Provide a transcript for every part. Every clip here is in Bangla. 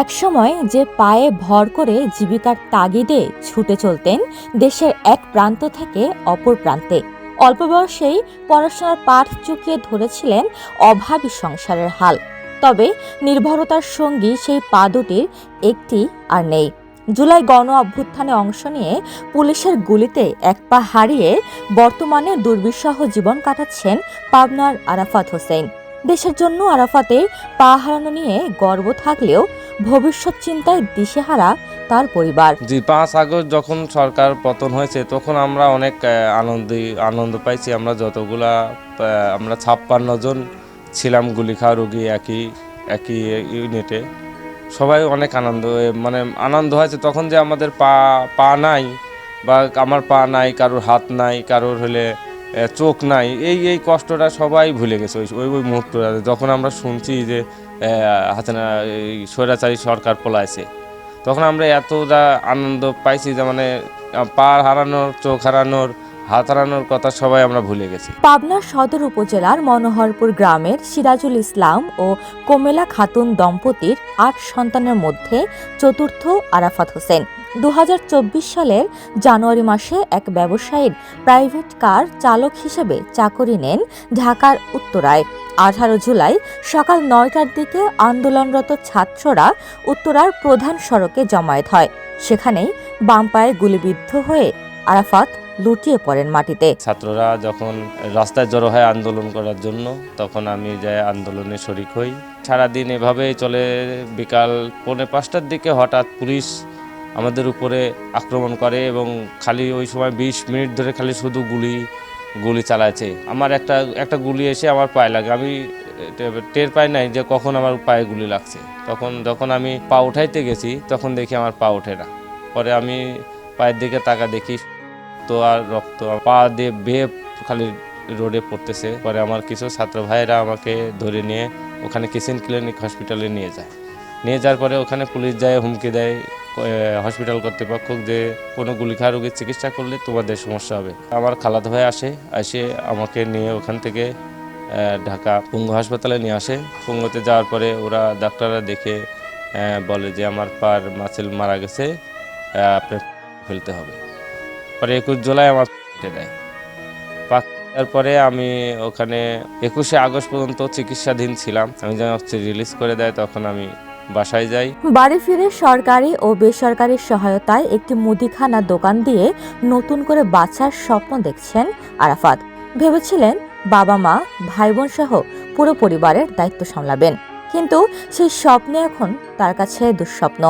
একসময় যে পায়ে ভর করে জীবিকার তাগিদে ছুটে চলতেন দেশের এক প্রান্ত থেকে অপর প্রান্তে। অল্প বয়সেই পড়াশোনার পাঠ চুকিয়ে ধরেছিলেন অভাবী সংসারের হাল। তবে নির্ভরতার সঙ্গী সেই পা দুটির একটি আর নেই। জুলাই গণ অভ্যুত্থানে অংশ নিয়ে পুলিশের গুলিতে এক পা হারিয়ে বর্তমানে দুর্বিষহ জীবন কাটাচ্ছেন পাবনার আরাফাত হোসেন। দেশের জন্য আরাফাতের পা হারানো নিয়ে গর্ব থাকলেও ভবিষ্যৎ চিন্তায় দিশেহারা তার পরিবার। জি পাঁচ আগস্ট যখন সরকার পতন হয়েছে, তখন আমরা অনেক আনন্দি, আনন্দ পাইছি। আমরা যতগুলা আমরা ছাপ্পান্ন জন ছিলাম গুলি খাওয়া রোগী একই একই ইউনিটে সবাই অনেক আনন্দ মানে আনন্দ হয়েছে। তখন যে আমাদের পা পা নাই বা আমার পা নাই, কারোর হাত নাই, কারোর হলে চোখ নাই। এই এই কষ্টটা সবাই ভুলে গেছে। ওই ওই ওই মুহূর্তটা। যখন আমরা শুনছি যে হাসিনা, এই স্বৈরাচারী সরকার পলাইছে, তখন আমরা এতটা আনন্দ পাইছি যে মানে পার হারানোর, চোখ হারানোর হাত হারানোর কথা সবাই আমরা ভুলে গেছি। পাবনার সদর উপজেলার মনোহরপুর গ্রামের সিরাজুল ইসলাম ও কোমেলা খাতুন দম্পতির আট সন্তানের মধ্যে চতুর্থ আরাফাত হোসেন। দু সালের জানুয়ারি মাসে এক ব্যবসায়ীর প্রাইভেট কার চালক হিসেবে চাকরি নেন ঢাকার উত্তরায়। আঠারো জুলাই সকাল নয়টার দিকে আন্দোলনরত ছাত্ররা উত্তরার প্রধান সড়কে জমায়েত হয়। সেখানেই বাম পায়ে গুলিবিদ্ধ হয়ে আরাফাত লুটিয়ে পড়েন মাটিতে। ছাত্ররা যখন রাস্তায় জড়ো হয় আন্দোলন করার জন্য, তখন আমি যাই আন্দোলনে শরিক হই। সারাদিন এভাবেই চলে, বিকাল পৌনে পাঁচটার দিকে হঠাৎ পুলিশ আমাদের উপরে আক্রমণ করে এবং খালি ওই সময় বিশ মিনিট ধরে খালি শুধু গুলি গুলি চালাচ্ছে। আমার একটা একটা গুলি এসে আমার পায়ে লাগে। আমি টের পাই নাই যে কখন আমার পায়ে গুলি লাগছে। তখন, যখন আমি পা উঠাইতে গেছি, তখন দেখি আমার পা ওঠে না। পরে আমি পায়ের দিকে তাকা দেখি তো আর রক্ত পা দিয়ে বেয়ে খালি রোডে পড়তেছে। পরে আমার কিছু ছাত্র ভাইয়েরা আমাকে ধরে নিয়ে ওখানে কিচেন ক্লিনিক হসপিটালে নিয়ে যায়। নিয়ে যাওয়ার পরে ওখানে পুলিশ যায়, হুমকি দেয় হসপিটাল কর্তৃপক্ষ যে কোনো গুলি খাওয়া রোগীর চিকিৎসা করলে তোমাদের সমস্যা হবে। আমার খালাতো ভাই আসে এসে আমাকে নিয়ে ওখান থেকে ঢাকা পুঙ্গ হাসপাতালে নিয়ে আসে। পুঙ্গতে যাওয়ার পরে ওরা ডাক্তাররা দেখে বলে যে আমার পার মাছেল মারা গেছে আপনি ফেলতে হবে। পরে একুশ জুলাই আমার দেয় তারপরে আমি ওখানে একুশে আগস্ট পর্যন্ত চিকিৎসাধীন ছিলাম। আমি যখন হচ্ছে রিলিজ করে দেয় তখন আমি বাসায় যাই। বাড়ি ফিরে সরকারি ও বেসরকারি সহায়তায় একটি মুদিখানা দোকান দিয়ে নতুন করে বাঁচার স্বপ্ন দেখছেন আরাফাত। ভেবেছিলেন বাবা মা ভাই বোন সহ পুরো পরিবারের দায়িত্ব সামলাবেন। কিন্তু সেই স্বপ্নে এখন তার কাছে দুঃস্বপ্ন।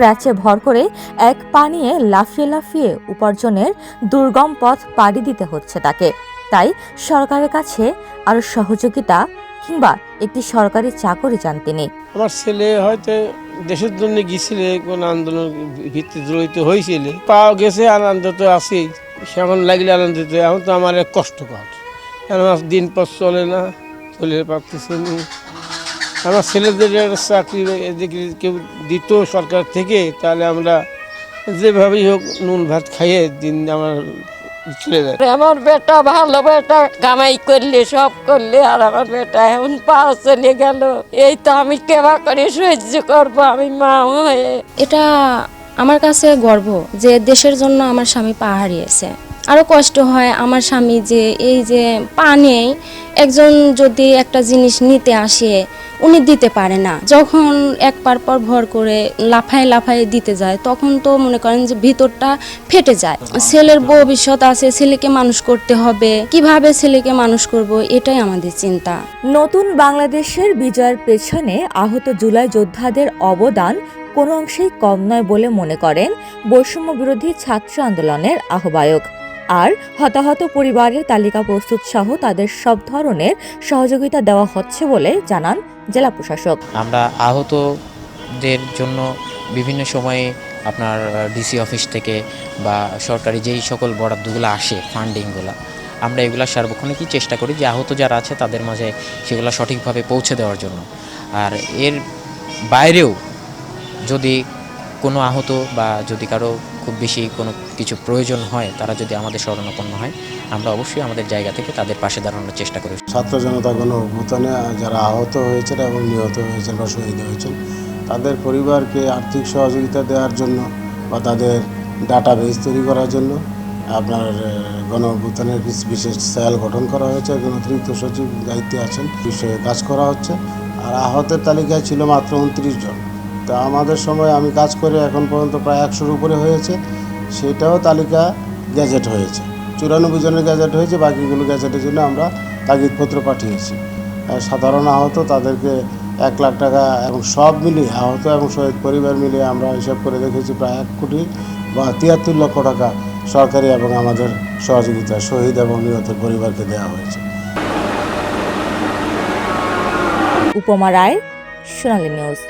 ক্র্যাচে ভর করে এক পা নিয়ে লাফিয়ে লাফিয়ে উপার্জনের দুর্গম পথ পাড়ি দিতে হচ্ছে তাকে। তাই সরকারের কাছে আরও সহযোগিতা কিংবা একটি সরকারি চাকরি চান তিনি। আমার ছেলে হয়তো দেশের জন্য গিয়েছিল, কোন আন্দোলন ভিত্তি জড়িত হয়েছিল। পাওয়া গেছে, আনন্দ তো আছেই। সেমন লাগলে আনন্দিত এখন তো আমার কষ্টকর। কেন দিন পথ চলে না, চলে পারতেছে আমার ছেলেদের একটা চাকরি এদিকে কেউ দিত সরকার থেকে তাহলে আমরা যেভাবেই হোক নুন ভাত খাইয়ে দিন আমার চলে যায়। আমার বেটা ভালো বেটা কামাই করলে সব করলে আর আমার বেটা এখন পা চলে গেল। এই তো আমি কেবা করে সহ্য করব আমি মা হয়ে। এটা আমার কাছে গর্ব যে দেশের জন্য আমার স্বামী পা হারিয়েছে আরও কষ্ট হয় আমার স্বামী যে এই যে পা নেই একজন যদি একটা জিনিস নিতে আসে, উনি দিতে পারে না। যখন এক পার পর ভর করে লাফায় লাফায় দিতে যায়, তখন তো মনে করেন যে ভিতরটা ফেটে যায়। ছেলের ভবিষ্যৎ আছে, ছেলেকে মানুষ করতে হবে। কীভাবে ছেলেকে মানুষ করব, এটাই আমাদের চিন্তা। নতুন বাংলাদেশের বিজয়ের পেছনে আহত জুলাই যোদ্ধাদের অবদান কোনো অংশেই কম নয় বলে মনে করেন বৈষম্য বিরোধী ছাত্র আন্দোলনের আহ্বায়ক। আর হতাহত পরিবারের তালিকা প্রস্তুত সহ তাদের সব ধরনের সহযোগিতা দেওয়া হচ্ছে বলে জানান জেলা প্রশাসক। আমরা আহতদের জন্য বিভিন্ন সময়ে আপনার ডিসি অফিস থেকে বা সরকারি যেই সকল বরাদ্দগুলো আসে, ফান্ডিংগুলো, আমরা এগুলো সার্বক্ষণিকই চেষ্টা করি যে আহত যারা আছে তাদের মাঝে সেগুলো সঠিকভাবে পৌঁছে দেওয়ার জন্য। আর এর বাইরেও যদি কোনো আহত বা যদি কারও খুব বেশি কোনো কিছু প্রয়োজন হয়, তারা যদি আমাদের শরণাপন্ন হয়, আমরা অবশ্যই আমাদের জায়গা থেকে তাদের পাশে দাঁড়ানোর চেষ্টা করি। ছাত্র জনতা গণ যারা আহত হয়েছেন এবং নিহত হয়েছেন বা শহীদ হয়েছেন, তাদের পরিবারকে আর্থিক সহযোগিতা দেওয়ার জন্য বা তাদের ডাটাবেস তৈরি করার জন্য আপনার গণ অভ্যুত্থানের বিশেষ সেল গঠন করা হয়েছে। একজন অতিরিক্ত সচিব দায়িত্বে আছেন। বিষয়ে কাজ করা হচ্ছে। আর আহতের তালিকায় ছিল মাত্র উনত্রিশ জন। তা আমাদের সময় আমি কাজ করে এখন পর্যন্ত প্রায় একশোর উপরে হয়েছে। সেটাও তালিকা গ্যাজেট হয়েছে। চুরানব্বই জনের গ্যাজেট হয়েছে, বাকিগুলো গ্যাজেটের জন্য আমরা তাগিদপত্র পাঠিয়েছি। সাধারণ আহত তাদেরকে এক লাখ টাকা এবং সব মিলিয়ে, আহত এবং শহীদ পরিবার মিলিয়ে আমরা হিসাব করে দেখেছি প্রায় এক কোটি বা তিয়াত্তর লক্ষ টাকা সরকারি এবং আমাদের সহযোগিতা, শহীদ এবং নিহতের পরিবারকে দেওয়া হয়েছে। উপমা রায়, সোনালী নিউজ।